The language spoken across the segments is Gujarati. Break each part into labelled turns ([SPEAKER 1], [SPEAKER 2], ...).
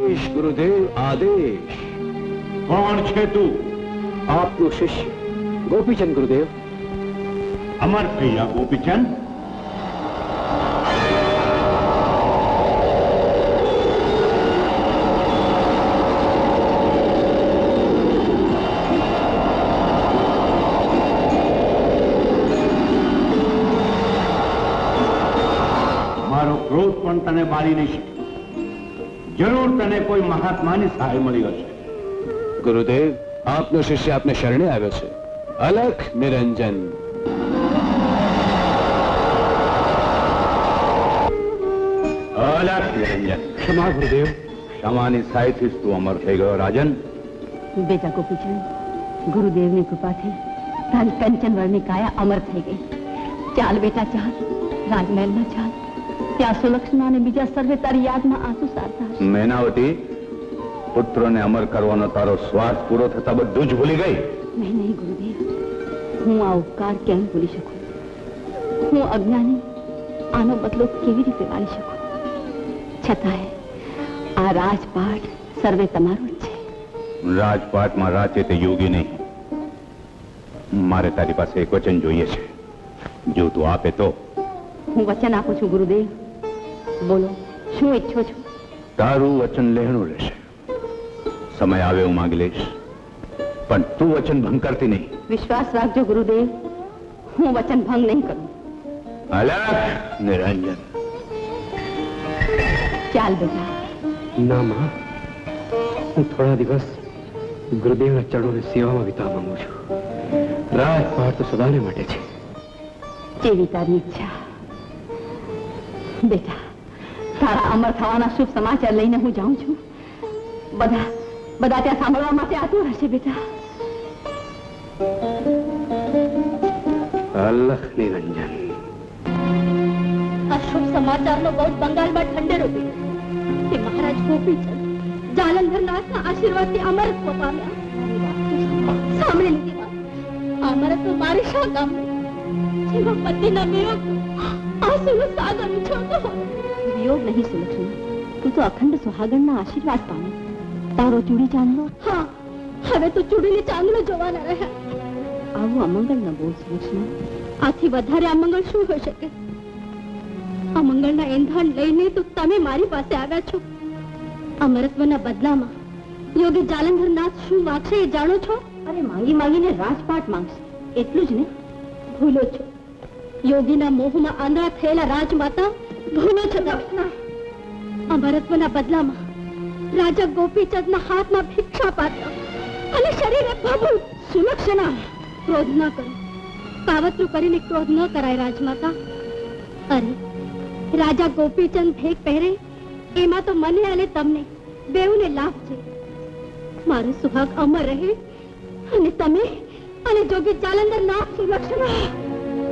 [SPEAKER 1] આદેશ ગુરુદેવ આદેશ
[SPEAKER 2] કોણ છે તું
[SPEAKER 1] આપનો શિષ્ય ગોપીચંદ ગુરુદેવ
[SPEAKER 2] અમર થયા ગોપીચંદ મારો ક્રોધ પણ તને બાળી નહીં શકે જરૂર તને કોઈ મહાત્માની સહાય મળી હશે.
[SPEAKER 1] ગુરુદેવ આપનો શિષ્ય આપને શરણે આવ્યો છે. અલખ નિરંજન.
[SPEAKER 2] અલખ નિરંજન.
[SPEAKER 1] ક્ષમા ગુરુદેવ.
[SPEAKER 2] ક્ષમાની સહાયથી તું અમર થઈ ગયો રાજન.
[SPEAKER 3] બેટા ગોપીચંદ ગુરુદેવની કૃપાથી તારી કંચન વર્ણની કાયા અમર થઈ ગઈ. ચાલ બેટા ચાલ. રાજમહેલમાં ચાલ. ત્યાં સુલક્ષણા અને બીજા સર્વે તારી યાદમાં આંસુ સારતા હશે
[SPEAKER 2] મેનાવતી પુત્રોને અમર કરવાનો તારો સ્વાર્થ પૂરો થતા બધું જ ભૂલી ગઈ.
[SPEAKER 3] નહીં નહીં ગુરુદેવ. હું આ ઉપકાર કેમ ભૂલી શકું? હું અજ્ઞાની આનો બદલો કેવી રીતે વાળી શકું? છતાંય આ રાજપાટ સર્વે તમારો જ છે.
[SPEAKER 2] રાજપાટમાં રાચે તે યોગી નહીં. મારે તારી પાસે એક વચન જોઈએ છે. જો તું આપે તો.
[SPEAKER 3] હું વચન આપું છું ગુરુદેવ. બોલો શું ઈચ્છો છો?
[SPEAKER 2] તારું વચન લેણું રહેશે સમય આવે હું માંગી લઈશ. પણ તું વચન ભંગ કરતી નહીં.
[SPEAKER 3] વિશ્વાસ રાખજો ગુરુદેવ હું વચન ભંગ નહીં કરું.
[SPEAKER 2] નિરંજન.
[SPEAKER 3] ચાલ બેટા.
[SPEAKER 1] ના માં હું થોડા દિવસ ગુરુદેવના ચરણોની સેવામાં વિતાવા માંગુ છું. રાજપાટ તો સદાને માટે છે.
[SPEAKER 3] જેવી તારી ઈચ્છા. બેટા તારા અમર થવાના શુભ સમાચાર લઈને હું જાઉં છું. બધા બધા ત્યાં સાંભળવા માટે આતુર હશે બેટા.
[SPEAKER 1] નિરંજન
[SPEAKER 4] આ શુભ સમાચારનો બહુ બંગાળમાં ઠંડેરો પીડ્યો કે મહારાજ ગોપીચંદ જાલંધરનાથના આશીર્વાદથી અમરત્વ પામ્યા સાંભળી લીધી વાત. અમરત્વ મારે શા કામ જેવા પતિના વિયોગ આંસુનો સાગર ઉછળતો હોય.
[SPEAKER 3] વિયોગ નહીં સુલક્ષણા તું તો અખંડ સુહાગણના આશીર્વાદ પામે તારો ચૂડી ચાંદલો
[SPEAKER 4] હા હવે તો ચૂડીને ચાંદલો જોવાના રહ્યા
[SPEAKER 3] આવું અમંગળ ન બોલ સુલક્ષણા
[SPEAKER 4] આથી વધારે અમંગળ શું હોઈ શકે અમંગળના એંધાણ લઈને તો તમે મારી પાસે આવ્યા છો અમરત્વના બદલામાં યોગી જાલંધરનાથ શું માગશે એ જાણો છો
[SPEAKER 3] અરે માંગી માંગીને રાજપાટ માંગશે એટલું જ ને
[SPEAKER 4] ભૂલો છો યોગીના મોહમાં આંધળા થયેલા રાજમાતા ભૂલો છો દક્ષના અમરત્વના બદલામાં રાજા ગોપીચંદના હાથમાં ભિક્ષા પાત્ર અને શરીરે પ્રભુ સુલક્ષણા ક્રોધ ન કરો. કાવતરું કરીને ક્રોધ ન કરાય, રાજમાતા. અરે, રાજા ગોપીચંદ ભેગ પહેરે, એમાં તો મને અને તમને બેઉને લાભ છે. મારો સુહાગ અમર રહે અને તમે અને જોગી જાલંદર ના સુલક્ષણા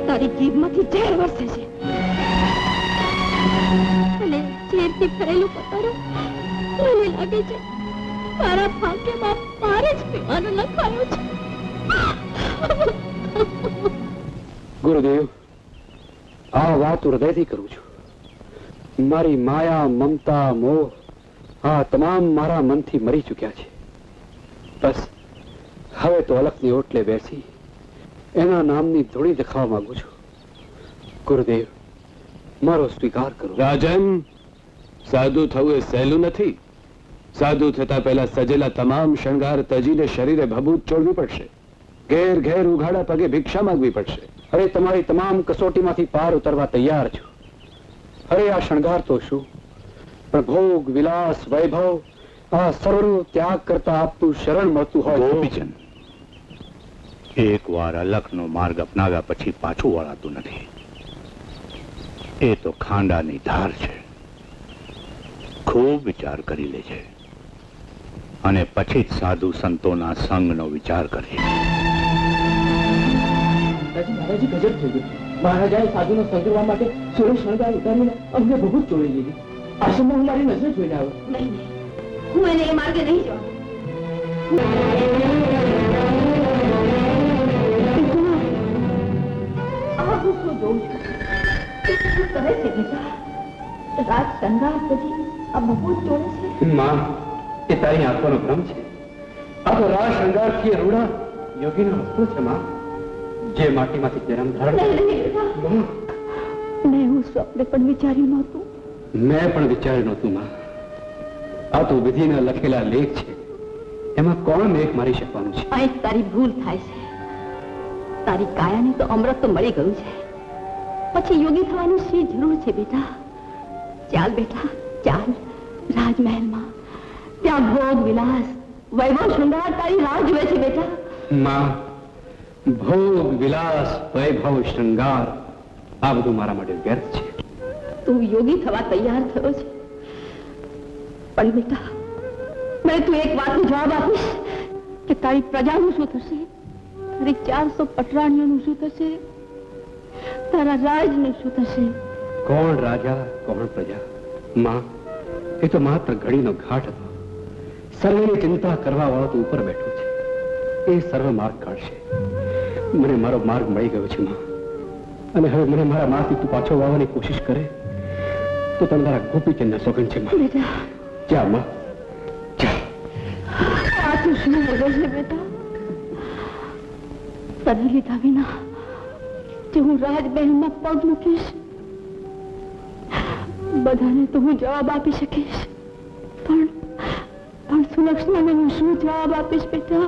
[SPEAKER 4] તારી જીભમાંથી ઝેર વરસે છે.
[SPEAKER 1] ગુરુદેવ, આ વાત હૃદયથી કરું છું. મારી માયા, મમતા, મોહ આ તમામ મારા મનથી મરી ચૂક્યા છે. બસ, હવે તો અલખની ઓટલે બેસી એના નામની ધૂળી દેખાવા માંગુ છું. ગુરુદેવ મારો સ્વીકાર કરો. રાજન સાધુ થવું એ સહેલું નથી. સાધુ થતા પહેલા સજેલા તમામ શણગાર તજીને શરીરે ભભૂત ચોડવી પડશે. ઘેર ઘેર ઉઘાડા પગે ભિક્ષા માંગવી પડશે. અરે તમારી તમામ કસોટીમાંથી પાર ઉતરવા તૈયાર છું. અરે આ શણગાર તો શું? પણ ભોગ વિલાસ વૈભવ આ સર્વનો ત્યાગ કરતા આપતું શરણ મળતું હોય.
[SPEAKER 2] ગોપીચંદ એક વાર અલખનો માર્ગ અપનાવ્યા પછી પાછું વળાતું નથી. એ તો ખાંડાની ધાર છે. ખૂબ વિચાર કરી લે છે. અને પછી જ સાધુ સંતોના સંગનો વિચાર કરે
[SPEAKER 5] મહારાજાએ સાધુનો સંગ્રહવા માટે સુરેશ શણગાર ઉતારીને અમને બહુ જ ચોરી લીધી આશ્રમમાં હું મારી નજરે જોઈને આવ્યો.
[SPEAKER 4] હું એને એ માર્ગે નહીં જાઉં
[SPEAKER 3] જોઉં છું? કરે છે બેટા રાજ શણગાર પછી આ બહુ જોડે છે
[SPEAKER 1] માં એ તારી આંખોનો ભ્રમ છે આ તો રાસ શૃંગારથી થી રૂડા યોગીના વસ્તુ છે માં જે માટીમાંથી જન્મ ધારણ મેં
[SPEAKER 3] હું સ્વપ્ને પણ વિચાર્યું નહોતું
[SPEAKER 1] મેં પણ વિચાર્યું નહોતું માં આ તો વિધિના લખેલા લેખ છે એમાં કોણ મેઘ મારી શકવાનું છે
[SPEAKER 3] અહીં તારી ભૂલ થાય છે તારી કાયાને તો અમૃત તો મળી ગયું છે પછી યોગી થવાની શી જરૂર છે બેટા? ચાલ બેટા ચાલ. રાજમહેલમાં. ત્યાં ભોગ વિલાસ વૈભવ શૃંગાર તારી રાહ જુએ છે બેટા.
[SPEAKER 1] માં ભોગ વિલાસ વૈભવ શૃંગાર આ બધું મારા માટે વ્યર્થ છે.
[SPEAKER 3] તું યોગી થવા તૈયાર થયો છે. પણ બેટા મેં તું એક વાતનો જવાબ આપીશ કે તારી પ્રજાનું શું થશે? તારી ચારસો પટરાણીઓનું શું થશે? તારા રાજનું શું થશે?
[SPEAKER 1] કોણ રાજા કોણ પ્રજા? માં એ તો માત્ર ઘડીનો ઘાટ હતો. સર્વની ચિંતા કરવા વાળો તો ઉપર બેઠો છે. એ સર્વ માર્ગ કાઢશે. મને મારો માર્ગ મળી ગયો છે માં. અને હવે મને મારા માથી તું પાછો વાવવાની કોશિશ કરે તો તમે તારા ગોપીચંદના સોગન છે જા માં. જા.
[SPEAKER 3] બેટા? પદવી લીધા વિના જે હું રાજમહેલમાં પગ મૂકીશ. બધાને તો હું જવાબ આપી શકીશ. પણ પણ સુલક્ષણાને હું શું જવાબ આપીશ બેટા?